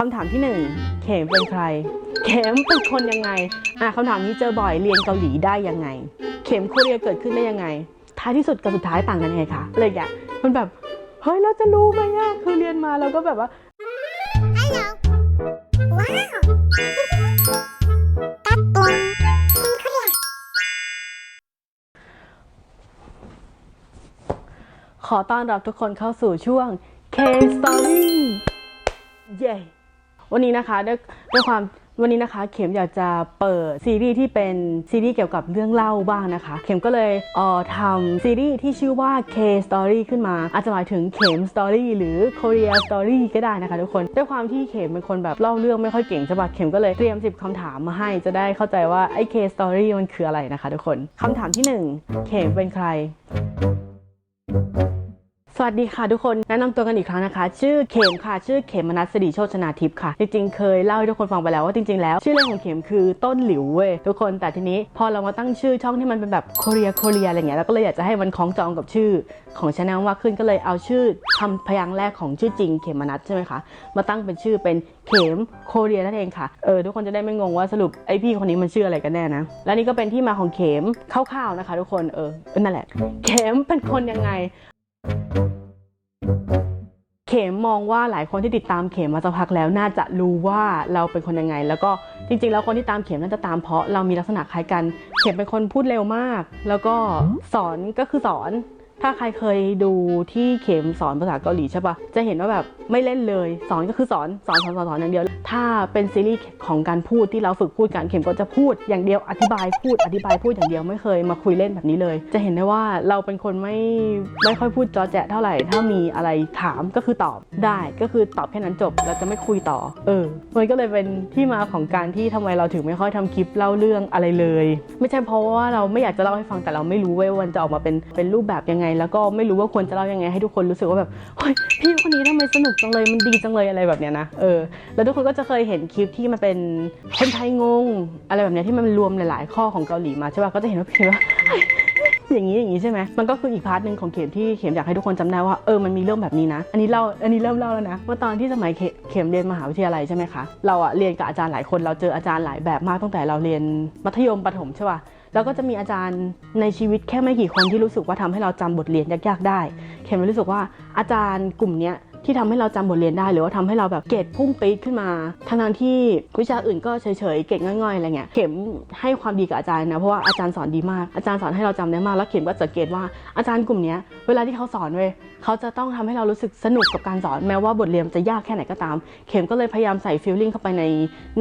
คำถามที่หนึ่งเข็มเป็นใคร เข็มเป็นคนยังไงอะคำถามนี้เจอบ่อยเรียนเกาหลีได้ยังไง เข็มโคเรียเกิดขึ้นได้ยังไง ท้ายที่สุดกับสุดท้ายต่างกันยังไงคะอะไรอย่างเงี้ยมันแบบเฮ้ยเราจะรู้ไหมอะคือเรียนมาเราก็แบบว่า ขอต้อนรับทุกคนเข้าสู่ช่วง K Story เย้ วันนี้นะคะด้วยด้วยความวันนี้นะคะเข็มอยากจะเปิดซีรีส์ที่เป็นซีรีส์เกี่ยวกับเรื่องเล่าบ้างนะคะ เข็มก็เลยเอ่อทำซีรีส์ที่ชื่อว่า K Story ขึ้นมา อาจจะหมายถึงเข็ม Story หรือ Korea Story ก็ได้นะคะทุกคนด้วยความที่เข็มเป็นคนแบบเล่าเรื่องไม่ค่อยเก่งใช่ปะเข็มก็เลยเตรียม 10คำถามมาให้จะได้เข้าใจว่าไอ้ K Story มันคืออะไรนะคะทุกคนคำถามที่หนึ่งเข็มเป็นใคร สวัสดีค่ะทุกคนแนะนำตัวกันอีกครั้งนะคะ ชื่อเข็มค่ะ ชื่อเขมมนัสสิริโชชนาทิพย์ค่ะ จริงๆ เคยเล่าให้ทุกคนฟังไปแล้วว่าจริงๆ แล้ว ชื่อเล่นของเข็มคือต้นหลิวเว้ยทุกคนแต่ทีนี้พอเรามาตั้งชื่อช่องที่มันเป็นแบบโคเรียโคเรียอะไรเงี้ยแล้วก็เลยอยากจะให้มันคล้องจองกับชื่อของชาแนลมากขึ้นก็เลยเอาชื่อคำพยางค์แรกของชื่อจริงเขมมนัสใช่ไหมคะมาตั้งเป็นชื่อเป็นเข็มโคเรียนั่นเองค่ะเออทุกคนจะได้ไม่งงว่าสรุปไอพี่คนนี้มันชื่ออะไรกันแน่นะและนี่ก็เป็นที่มาของเข็มคร่าวๆนะคะ ทุกคนเออนั่นแหละ เข็มเป็นคนยังไง เขมมองว่าหลายคนที่ติดตามเขมมาสักพักแล้วน่าจะรู้ว่าเราเป็นคนยังไง แล้วก็จริงๆ แล้วคนที่ตามเขมน่าจะตามเพราะเรามีลักษณะคล้ายกัน เขมเป็นคนพูดเร็วมาก แล้วก็สอนก็คือสอน ถ้าใครเคยดูที่เข็มสอนภาษาเกาหลีใช่ปะจะเห็นว่าแบบไม่เล่นเลย สอนก็คือสอนสอนสอนสอนสอนอย่างเดียว ถ้าเป็นซีรีส์ของการพูดที่เราฝึกพูดกันเข็มก็จะพูดอย่างเดียวอธิบายพูดอธิบายพูดอย่างเดียวไม่เคยมาคุยเล่นแบบนี้เลย จะเห็นได้ว่าเราเป็นคนไม่ไม่ค่อยพูดจอแจะเท่าไหร่ ถ้ามีอะไรถามก็คือตอบได้ก็คือตอบแค่นั้นจบเราจะไม่คุยต่อ เออมันก็เลยเป็นที่มาของการที่ทำไมเราถึงไม่ค่อยทำคลิปเล่าเรื่องอะไรเลย ไม่ใช่เพราะว่าเราไม่อยากจะเล่าให้ฟังแต่เราไม่รู้เว้ยว่ามันจะออกมาเป็นเป็นรูปแบบยังไงแล้วก็ไม่รู้ว่าควรจะเล่ายังไงให้ทุกคนรู้สึกว่าแบบเฮ้ยพี่คนนี้ทำไมสนุกจังเลยมันดีจังเลยอะไรแบบเนี้ยนะเออแล้วทุกคนก็จะเคยเห็นคลิปที่มันเป็นคนไทยงง อะไรแบบเนี้ยที่มันรวมหลาย ๆ ข้อของเกาหลีมาใช่ป่ะก็จะเห็นว่าเห็นว่าอย่างนี้อย่างนี้ใช่ไหมมันก็คืออีกพาร์ทหนึ่งของเข็มที่เข็มอยากให้ทุกคนจำได้ว่าเออมันมีเรื่องแบบนี้นะ อันนี้เล่าอันนี้เริ่มเล่าแล้วนะว่าตอนที่สมัยเขเข็มเรียนมหาวิทยาลัยใช่ไหมคะเราอะเรียนกับอาจารย์หลายคนเราเจออาจารย์หลายแบบมากตั้งแต่เราเรียนมัธยมประถมใช่ป่ะ แล้วก็จะมีอาจารย์ในชีวิตแค่ไม่กี่คนที่รู้สึกว่าทำให้เราจำบทเรียนยากๆได้เข็มรู้สึกว่าอาจารย์กลุ่มเนี้ยที่ทำให้เราจำบทเรียนได้ หรือว่าทำให้เราแบบเกรดพุ่งปี๊ดขึ้นมาทั้งทที่วิชาอื่นก็เฉยๆเก่งง่อยๆอะไรเงี้ยเข็มให้ความดีกับอาจารย์นะเพราะว่าอาจารย์สอนดีมากอาจารย์สอนให้เราจำได้มากแล้วเข็มก็สังเกตว่าอาจารย์กลุ่มนี้เวลาที่เขาสอนเว้ยเขาจะต้องทำให้เรารู้สึกสนุกกับการสอนแม้ว่าบทเรียนจะยากแค่ไหนก็ตาม เข็มก็เลยพยายามใส่ฟีลลิ่งเข้าไปใน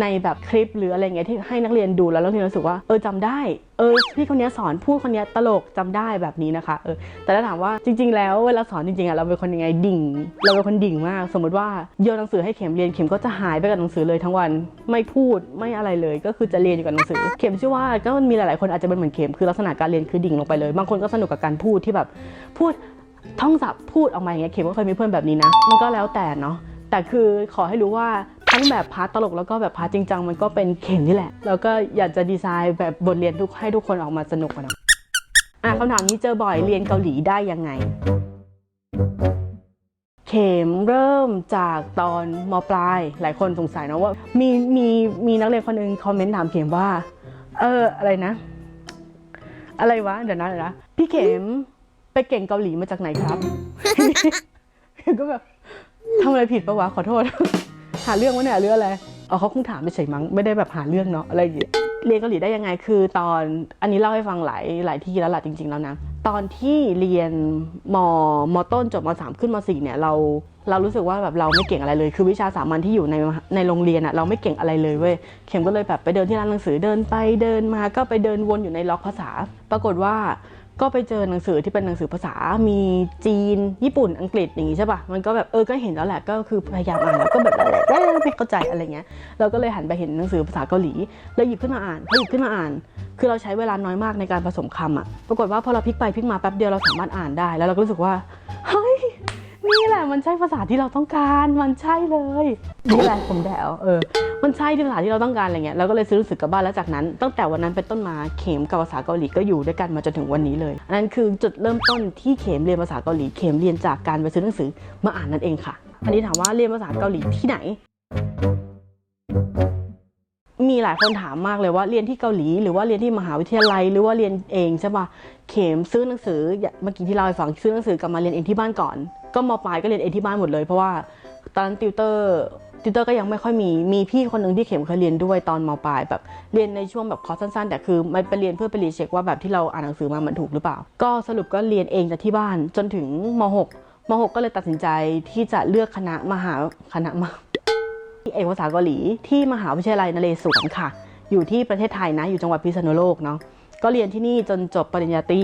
ในแบบคลิป หรืออะไรเงี้ยที่ให้นักเรียนดูแล้วนักเรียนรู้สึกว่าเออจำได้ เออพี่คนนี้สอนพูดคนนี้ตลกจำได้แบบนี้นะคะเออแต่ถ้าถามว่าจริง ๆ แล้วเวลาสอนจริงๆอะเราเป็นคนยังไงดิ่ง เราเป็นคนดิ่งมาก สมมติว่าโยนหนังสือให้เข็มเรียนเข็มก็จะหายไปกับหนังสือเลยทั้งวัน ไม่พูดไม่อะไรเลย ก็คือจะเรียนอยู่กับหนังสือ เข็มเชื่อว่าก็มีหลายๆคนอาจจะเป็นเหมือนเข็มคือลักษณะการเรียนคือดิ่งลงไปเลย บางคนก็สนุกกับการพูดที่แบบ พูดท่องศัพท์พูดออกมาอย่างเงี้ยเข็มก็เคยมีเพื่อนแบบนี้นะมันก็แล้วแต่เนาะแต่คือขอให้รู้ว่า ทั้งแบบพาร์ทตลกแล้วก็แบบพาร์ทจริงจังมันก็เป็นเข็มนี่แหละ แล้วก็อยากจะดีไซน์แบบบทเรียนทุกให้ทุกคนออกมาสนุกนาะอะคำถามนี้เจอบ่อยเรียนเกาหลีได้ยังไง เข็มเริ่มจากตอนมปลาย หลายคนสงสัยนะว่า มีมีมีนักเรียนคนนึงคอมเมนต์ถามเข็มว่า เอออะไรนะ อะไรวะเดี๋ยวนะเดี๋ยวนะพี่เข็มไปเก่งเกาหลีมาจากไหนครับ ก็แบบทำอะไรผิดปะวะขอโทษ หาเรื่องวะเนี่ยเรื่องอะไรอ๋อเขาคงถามไปเฉยมั้งไม่ได้แบบหาเรื่องเนาะอะไรอย่างเงี้ยเรียนเกาหลีได้ยังไงคือตอนอันนี้เล่าให้ฟังหลายหลายที่แล้วล่ะจริง ๆ แล้วนะตอนที่เรียนมมต้นจบมสามขึ้นมสี่เนี่ยเราเรารู้สึกว่าแบบเราไม่เก่งอะไรเลย คือวิชาสามัญที่อยู่ในในโรงเรียนอะเราไม่เก่งอะไรเลยเว้ยเข็มก็เลยแบบไปเดินที่ร้านหนังสือเดินไปเดินมาก็ไปเดินวนอยู่ในล็อกภาษา ปรากฏว่า ก็ไปเจอหนังสือที่เป็นหนังสือภาษา มีจีน ญี่ปุ่น อังกฤษอย่างงี้ใช่ปะมันก็แบบเออ ก็เห็นแล้วแหละ ก็คือพยายามอ่านแล้วก็แบบอะไรเอ้ไม่เข้าใจอะไรเงี้ย เราก็เลยหันไปเห็นหนังสือภาษาเกาหลี แล้วหยิบขึ้นมาอ่านพอหยิบขึ้นมาอ่าน คือเราใช้เวลาน้อยมากในการผสมคำอะ ปรากฏว่าพอเราพลิกไปพลิกมาแป๊บเดียวเราสามารถอ่านได้ แล้วเราก็รู้สึกว่า เฮ้ย นี่แหละมันใช่ภาษาที่เราต้องการมันใช่เลยนี่แหละผมแดวเออมันใช่ที่ภาษาที่เราต้องการอะไรเงี้ยเราก็เลยซื้อหนังสือกลับบ้านแล้วจากนั้น ตั้งแต่วันนั้นเป็นต้นมาเข็มกับภาษาเกาหลีก็อยู่ด้วยกันมาจนถึงวันนี้เลยอันนั้นคือจุดเริ่มต้นที่เข็มเรียนภาษาเกาหลีเข็มเรียนจากการไปซื้อหนังสือมาอ่านนั่นเองค่ะอันนี้ถามว่าเรียนภาษาเกาหลีที่ไหน มีหลายคนถามมากเลยว่าเรียนที่เกาหลี หรือว่าเรียนที่มหาวิทยาลัย หรือว่าเรียนเองใช่ปะเข็มซื้อหนังสือเมื่อกี้ที่เราให้ฟังซื้อหนังสือกลับมาเรียนเองที่บ้านก่อน ก็มปลายก็เรียนเองที่บ้านหมดเลย เพราะว่าตอนนั้นติวเตอร์ติวเตอร์ก็ยังไม่ค่อยมีมีพี่คนหนึ่งที่เข็มเคยเรียนด้วยตอนมปลายแบบเรียนในช่วงแบบคอร์สสั้นๆ แต่คือมันไปเรียนเพื่อไปรีเช็คว่าแบบที่เราอ่านหนังสือมามันถูกหรือเปล่า ก็สรุปก็เรียนเองจากที่บ้านจนถึงม .6 ม .6 ก็เลยตัดสินใจที่จะเลือกคณะมหาคณะม เอกภาษาเกาหลีที่มหาวิทยาลัยนเรศวรค่ะ อยู่ที่ประเทศไทยนะ อยู่จังหวัดพิษณุโลกเนาะก็เรียนที่นี่จนจบปริญญาตรี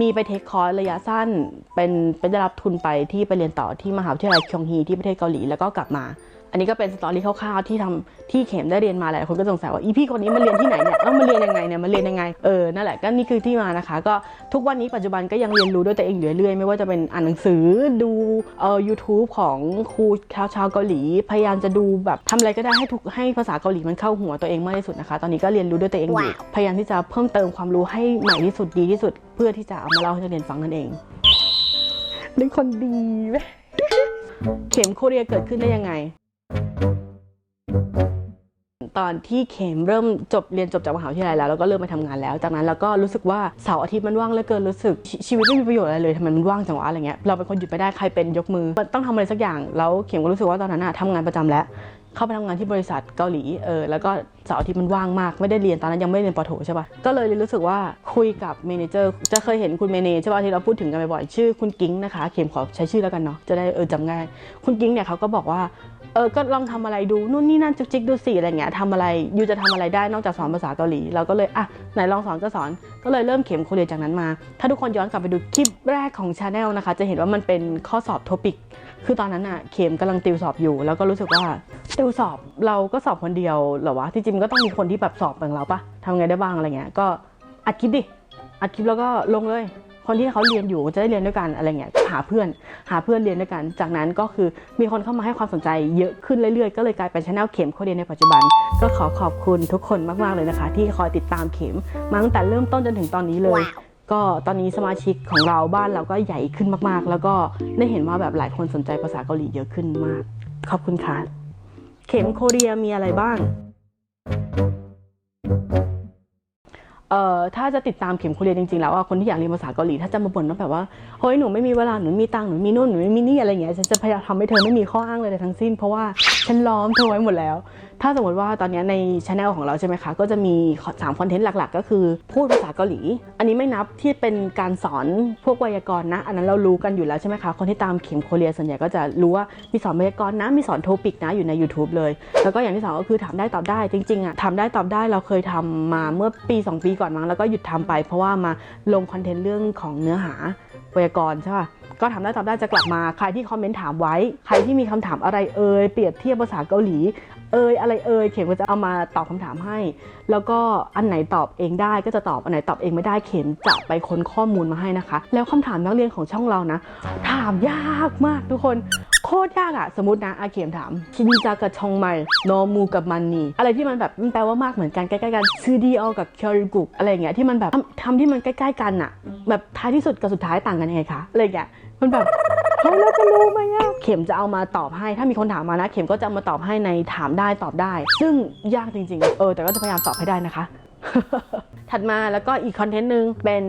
มีไปเทคคอร์สระยะสั้น เป็นไปได้รับทุนไปที่ไปเรียนต่อที่มหาวิทยาลัยคยองฮีที่ประเทศเกาหลีแล้วก็กลับมา อันนี้ก็เป็นสตอรี่คร่าวๆที่ทำที่เข็มได้เรียนมาหลายคนก็สงสัยว่าอีพี่คนนี้มาเรียนที่ไหนเนี่ยแล้วมาเรียนยังไงเนี่ยมาเรียนยังไงเออนั่นแหละก็นี่คือที่มานะคะ ก็ทุกวันนี้ปัจจุบันก็ยังเรียนรู้ด้วยตัวเองอยู่เรื่อยๆไม่ว่าจะเป็นอ่านหนังสือดูเอ่อ YouTube ของครูชาวชาวเกาหลี พยายามจะดูแบบทำอะไรก็ได้ให้ทุกให้ภาษาเกาหลีมันเข้าหัวตัวเองมากที่สุดนะคะ ตอนนี้ก็เรียนรู้ด้วยตัวเองอยู่ว้าวพยายามที่จะเพิ่มเติมความรู้ให้ใหม่ที่สุดดีที่สุด เพื่อที่จะเอามาเล่าให้นักเรียนฟังนั่นเองเป็นคนดีไหมเข็มโคเรียเกิดขึ้นได้ยังไง ตอนที่เข็มเริ่มจบเรียนจบจากมหาวิทยาลัยแล้วแล้วก็เริ่มไปทำงานแล้ว จากนั้นเราก็รู้สึกว่าเสาร์อาทิตย์มันว่างเหลือเกินรู้สึกชชีวิตไม่มีประโยชน์อะไรเลยทำไมมันว่างจังวะอะไรเงี้ยเราเป็นคนหยุดไม่ได้ใครเป็นยกมือมันต้องทำอะไรสักอย่างแล้วเข็มก็รู้สึกว่าตอนนั้นอะทำงานประจำแล้ว เข้าไปทำงานที่บริษัทเกาหลีเออแล้วก็เสาร์อาทิตย์มันว่างมาก ไม่ได้เรียนตอนนั้นยังไม่เรียนปโถใช่ปะก็เลยรู้สึกว่าคุยกับเมนเจอร์จะเคยเห็นคุณเมเนใช่ปะที่เราพูดถึงกันบ่อยๆชื่อคุณกิ้งนะคะเข็มขอใช้ชื่อแล้วกันเนาะจะได้เออจำง่าย คุณกิ้งเนี่ยเขาก็บอกว่าเออก็ลองทำอะไรดูนู่นนี่นั่นจุกจิกดูสิอะไรเงี้ยทำอะไรยูจะทำอะไรได้นอกจากสอนภาษาเกาหลี เราก็เลยอะไหนลองสอนก็สอนก็เลยเริ่มเข็มโคเรียจากนั้นมา ถ้าทุกคนย้อนกลับไปดูคลิปแรกของชาแนลนะคะ จะเห็นว่ามันเป็นข้อสอบโทปิกคือตอนนั้นอะเข็มกำลังติวสอบอยู่ แล้วก็รู้สึกว่าติวสอบเราก็สอบคนเดียวหรอวะที่จริงมันก็ต้องมีคนที่แบบสอบแบบเราปะทำไงได้บ้างอะไรเงี้ย ก็อัดคลิปดิ อัดคลิปแล้วก็ลงเลย คนที่เขาเรียนอยู่จะได้เรียนด้วยกันอะไรเงี้ย หาเพื่อน หาเพื่อนเรียนด้วยกัน จากนั้นก็คือมีคนเข้ามาให้ความสนใจเยอะขึ้นเรื่อยๆ ก็เลยกลายเป็นช anel เข็มเขาเรียนในปัจจุบัน ก็ขอขอบคุณทุกคนมากๆเลยนะคะ ที่คอยติดตามเข็มมาตั้งแต่เริ่มต้นจนถึงตอนนี้เลย ก็ตอนนี้สมาชิกของเราบ้านเราก็ใหญ่ขึ้นมากๆ แล้วก็ได้เห็นว่าแบบหลายคนสนใจภาษาเกาหลีเยอะขึ้นมาก ขอบคุณค่ะ เข็มโคเรียมีอะไรบ้าง เอ่อถ้าจะติดตามเข็มคุเรียนจริงๆแล้วอะคนที่อยากเรียนภาษาเกาหลีถ้าจะมาบ่นว่าแบบว่าเฮ้ยหนูไม่มีเวลาหนูไม่มีตังค์หนูไม่มีนู่นหนูไม่มีนี่อะไรอย่างเงี้ยฉันจะพยายามทำให้เธอไม่มีข้ออ้างเลยทั้งสิ้น เพราะว่าฉันล้อมเธอไว้หมดแล้ว ถ้าสมมติว่าตอนนี้ในช anel ของเราใช่ไหมคะ ก็จะมีสามคอนเทนต์หลัก ๆ ก็คือพูดภาษาเกาหลี อันนี้ไม่นับที่เป็นการสอนพวกไวยากรณ์นะ อันนั้นเรารู้กันอยู่แล้วใช่ไหมคะ คนที่ตามเข็มโคเรียส่วนใหญ่ก็จะรู้ว่ามีสอนไวยากรณ์นะ มีสอนโทปิกนะอยู่ใน YouTube เลย แล้วก็อย่างที่สองก็คือถามได้ตอบได้จริงๆอะถามได้ตอบได้เราเคยทำมาเมื่อปี 2 ปีก่อนมั้งแล้วก็หยุดทำไป เพราะว่ามาลงคอนเทนต์เรื่องของเนื้อหา วยากรณ์ใช่ป่ะก็ถามได้ตอบได้จะกลับมาใครที่คอมเมนต์ถามไว้ ใครที่มีคำถามอะไรเอ่ยเปรียบเทียบภาษาเกาหลีเอ่ยอะไรเอ่ยเข็มก็จะเอามาตอบคำถามให้ แล้วก็อันไหนตอบเองได้ก็จะตอบอันไหนตอบเองไม่ได้เข็มจะไปค้นข้อมูลมาให้นะคะ แล้วคำถามนักเรียนของช่องเรานะ ถามยากมากทุกคน ตรยากอะสมมตินะอาเข็มถามชินจากะชงไมโนมูกับมันนีอะไรที่มันแบบมันแปลว่ามากเหมือนกันใกล้ๆกันซูดีออกับเคียวริกุอะไรอย่างเงี้ยที่มันแบบทำทำที่มันใกล้ๆกันอะแบบท้ายที่สุดกับสุดท้ายต่างกันยังไงคะอะไรอย่างเงี้ยมันแบบเฮ้ยเราจะรู้ไหมอะเข็มจะเอามาตอบให้ ถ้ามีคนถามมานะ เข็มก็จะเอามาตอบให้ในถามได้ตอบได้ ซึ่งยากจริง ๆ เออ แต่ก็จะพยายามตอบให้ได้นะคะ ถัดมาแล้วก็อีกคอนเทนต์หนึ่งเป็น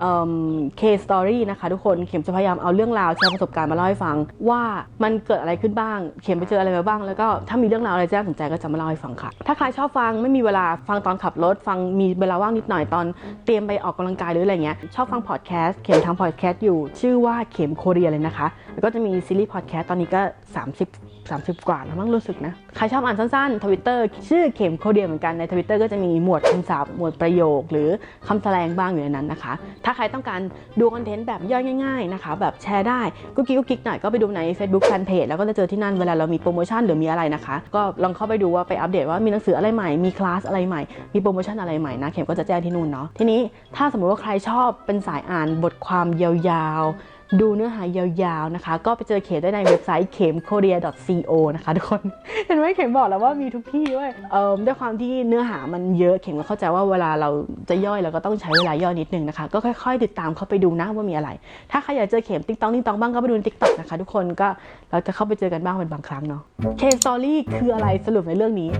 เอ่อ case story นะคะทุกคนเข็มจะพยายามเอาเรื่องราวแชร์ประสบการณ์มาเล่าให้ฟัง ว่ามันเกิดอะไรขึ้นบ้าง เข็มไปเจออะไรมาบ้าง แล้วก็ถ้ามีเรื่องราวอะไรที่น่าสนใจก็จะมาเล่าให้ฟังค่ะ ถ้าใครชอบฟังไม่มีเวลาฟังตอนขับรถ ฟังมีเวลาว่างนิดหน่อยตอนเตรียมไปออกกำลังกายหรืออะไรเงี้ยชอบฟังพอดแคสต์เข็มทำพอดแคสต์อยู่ ชื่อว่าเข็มโคเรียเลยนะคะ แล้วก็จะมีซีรีส์พอดแคสต์ตอนนี้ก็ 30 30 กว่าแล้วมั้งรู้สึกนะ ใครชอบอ่านสั้นๆทวิตเตอร์ชื่อเข็มโคเดียเหมือนกันในทวิตเตอร์ก็จะมีหมวดคำศัพท์หมวดประโยค หรือคำแสดงบ้างอยู่ในนั้นนะคะ ถ้าใครต้องการดูคอนเทนต์แบบย่อยง่ายๆนะคะ แบบแชร์ได้กุ๊กกิ๊กกุ๊กกิ๊กหน่อยก็ไปดูใน Facebook Fanpage แล้วก็จะเจอที่นั่นเวลาเรามีโปรโมชั่นหรือมีอะไรนะคะ ก็ลองเข้าไปดูว่าไปอัปเดตว่ามีหนังสืออะไรใหม่มีคลาสอะไรใหม่มีโปรโมชั่นอะไรใหม่นะเข็มก็จะแจ้งที่นู่นเนาะทีนี้ถ้าสมมติว่าใครชอบเป็นสายอ่านบทความยาวๆ ดูเนื้อหายาวๆนะคะ ก็ไปเจอเขมได้ในเว็บไซต์เข็ม korea.co นะคะทุกคน เห็นไหมเข็มบอกแล้วว่ามีทุกที่ด้วยเอ่อด้วยความที่เนื้อหามันเยอะเข็มก็เข้าใจว่าเวลาเราจะย่อยเราก็ต้องใช้เวลาย่อยนิดนึงนะคะ ก็ค่อยๆ ติดตามเข้าไปดูนะว่ามีอะไร ถ้าใครอยากเจอเข็มติ๊กต้องติ๊กต้องบ้างก็ไปดูติ๊กต็อกนะคะทุกคนก็เราจะเข้าไปเจอกันบ้างเป็นบางครั้งเนาะเคสตอรี่คืออะไรสรุปในเรื่องนี้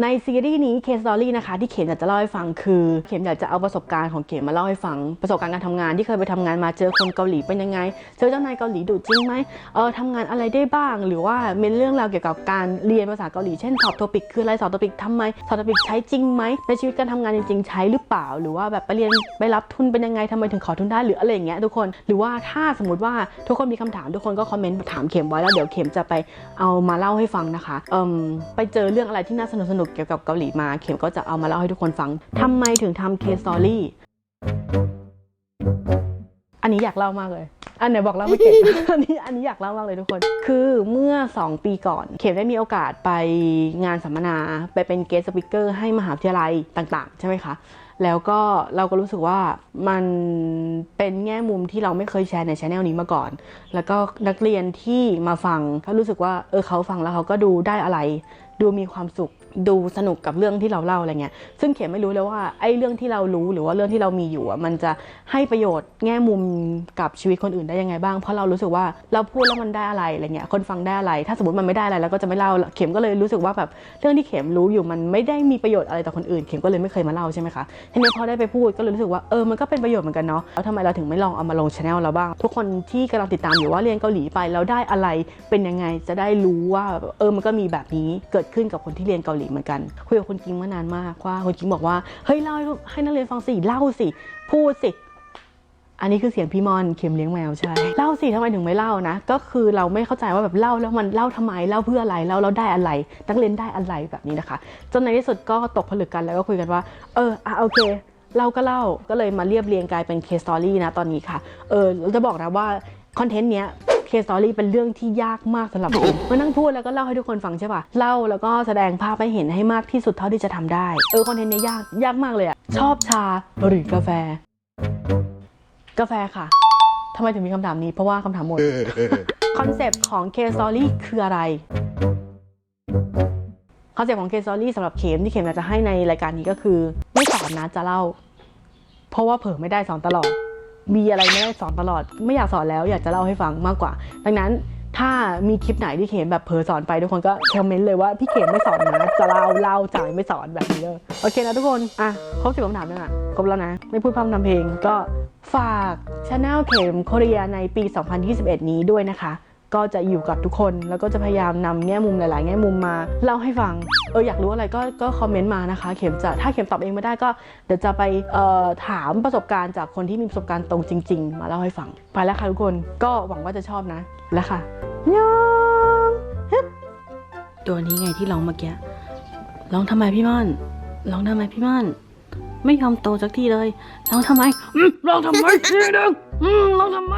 ในซีรีส์นี้เคสตอรี่นะคะที่เข็มอยากจะเล่าให้ฟังคือ เข็มอยากจะเอาประสบการณ์ของเข็มมาเล่าให้ฟัง ประสบการณ์การทำงานที่เคยไปทำงานมาเจอคนเกาหลีเป็นยังไง เจอเจ้านายเกาหลีดุจริงไหมเออทำงานอะไรได้บ้าง หรือว่าเป็นเรื่องราวเกี่ยวกับการเรียนภาษาเกาหลีเช่นสอบโทปิกคืออะไรสอบโทปิกทำไมสอบโทปิกใช้จริงไหมในชีวิตการทำงานจริงๆใช้หรือเปล่า หรือว่าแบบไปเรียนไปรับทุนเป็นยังไงทำไมถึงขอทุนได้หรืออะไรอย่างเงี้ยทุกคนหรือว่าถ้าสมมติว่าทุกคนมีคำถามทุกคนก็คอมเมนต์ถามเข็มไว้แล้วเดี๋ยวเข็มจะไปเอามาเล่าให้ฟังนะคะเอ่มไปเจอเรื่องอะไรที่น่าสนุกสนุกๆเกี่ยวกับเกาหลีมา เข็มก็จะเอามาเล่าให้ทุกคนฟังทำไมถึงทำเคสตอรี่อันนี้อยากเล่ามากเลย อันไหนบอกเล่าไม่เก่ง อันนี้อันนี้อยากเล่ามากเลยทุกคน คือเมื่อ 2 ปีก่อน เข็มได้มีโอกาสไปงานสัมมนาไปเป็นเกสต์สปิเกอร์ให้มหาวิทยาลัยต่าง ๆ ใช่ไหมคะ แล้วก็เราก็รู้สึกว่ามันเป็นแง่มุมที่เราไม่เคยแชร์ในช anel นี้มาก่อน แล้วก็นักเรียนที่มาฟังก็รู้สึกว่าเออเขาฟังแล้วเขาก็ดูได้อะไร ดูมีความสุข ดูสนุกกับเรื่องที่เราเล่าอะไรเงี้ย ซึ่งเขียนไม่รู้เลยว่าไอ้เรื่องที่เรารู้หรือว่าเรื่องที่เรามีอยู่อะมันจะให้ประโยชน์แง่มุมกับชีวิตคนอื่นได้ยังไงบ้าง เพราะเรารู้สึกว่าเราพูดแล้วมันได้อะไรอะไรเงี้ย คนฟังได้อะไร ถ้าสมมติมันไม่ได้อะไรเราก็จะไม่เล่า เข็มก็เลยรู้สึกว่าแบบเรื่องที่เข็มรู้อยู่มันไม่ได้มีประโยชน์อะไรต่อคนอื่น เข็มก็เลยไม่เคยมาเล่าใช่ไหมคะ ทีนี้พอได้ไปพูดก็เลยรู้สึกว่าเออ มันก็เป็นประโยชน์เหมือนกันเนาะ แล้วทำไมเราถึงไม่ลองเอามาลงช anel เราบ้าง ทุกคนที่กำลังติดตามอยู่ว่าเรียนเกาหลีไปแล้วได้อะไรเป็นยังไงจะได้รู้ว่าเออมันก็มีแบบนี้เกิดขึ้นกับคนที่เรียนเกาหลีเหมือนกันคุยกับคุณกิงมานานมากว่าคุณกิงบอกว่าเฮ้ยเล่าให้ให้นักเรียนฟังสิเล่าสิพูดสิอันนี้คือเสียงพี่มอนเข็มเลี้ยงแมวใช่เล่าสิทำไมถึงไม่เล่านะ ก็คือเราไม่เข้าใจว่าแบบเล่าแล้วมันเล่าทำไมเล่าเพื่ออะไรเล่าแล้วได้อะไรนักเรียนได้อะไรแบบนี้นะคะ จนในที่สุดก็ตกผลึกกันแล้วก็คุยกันว่า เอออะโอเคเล่าก็เล่าก็เลยมาเรียบเรียงกลายเป็นเคสตอรี่นะตอนนี้ค่ะ เออเราจะบอกนะว่า คอนเทนต์เนี้ยเคสตอรี่เป็นเรื่องที่ยากมากสำหรับผมมานั่งพูดแล้วก็เล่าให้ทุกคนฟังใช่ปะเล่าแล้วก็แสดงภาพให้เห็นให้มากที่สุดเท่าที่จะทำได้ เออคอนเทนต์เนี้ยยากยากมากเลยอะชอบชาหรือกาแฟ กาแฟค่ะทำไมถึงมีคำถามนี้เพราะว่าคำถามหมดคอนเซปต์ของ K Story คืออะไรคอนเซปต์ของ K Story สำหรับเข็มที่เข็มอยากจะให้ในรายการนี้ก็คือ ไม่สอนนะจะเล่า เพราะว่าเผลอไม่ได้สอนตลอด มีอะไรไม่ได้สอนตลอด ไม่อยากสอนแล้วอยากจะเล่าให้ฟังมากกว่า ดังนั้นถ้ามีคลิปไหนที่เขมแบบเผลอสอนไปทุกคนก็คอมเมนต์เลยว่าพี่เขมไม่สอนนะจะเล่าเล่าจ่ายไม่สอนแบบนี้เลยโอเคนะทุกคนอะครบสิบคำถามแล้วอะครบแล้วนะ ไม่พูดพร่ำทำเพลงก็ฝากช anel เขมโคเรียในปี 2021 นี้ด้วยนะคะ ก็จะอยู่กับทุกคน แล้วก็จะพยายามนำแง่มุมหลาย ๆ แง่มุมมาเล่าให้ฟัง เอออยากรู้อะไรก็ก็คอมเมนต์มานะคะ เข็มจะถ้าเข็มตอบเองไม่ได้ก็เดี๋ยวจะไปเอ่อถามประสบการณ์จากคนที่มีประสบการณ์ตรงจริง ๆ มาเล่าให้ฟัง ไปแล้วค่ะทุกคน ก็หวังว่าจะชอบนะ แล้วค่ะยองฮึบตัวนี้ไงที่ร้องเมื่อกี้ ร้องทำไมพี่ม่อน ร้องทำไมพี่ม่อนไม่ยอมโตสักทีเลย ร้องทำไมร้องทำไมทีนึงร้องทำไม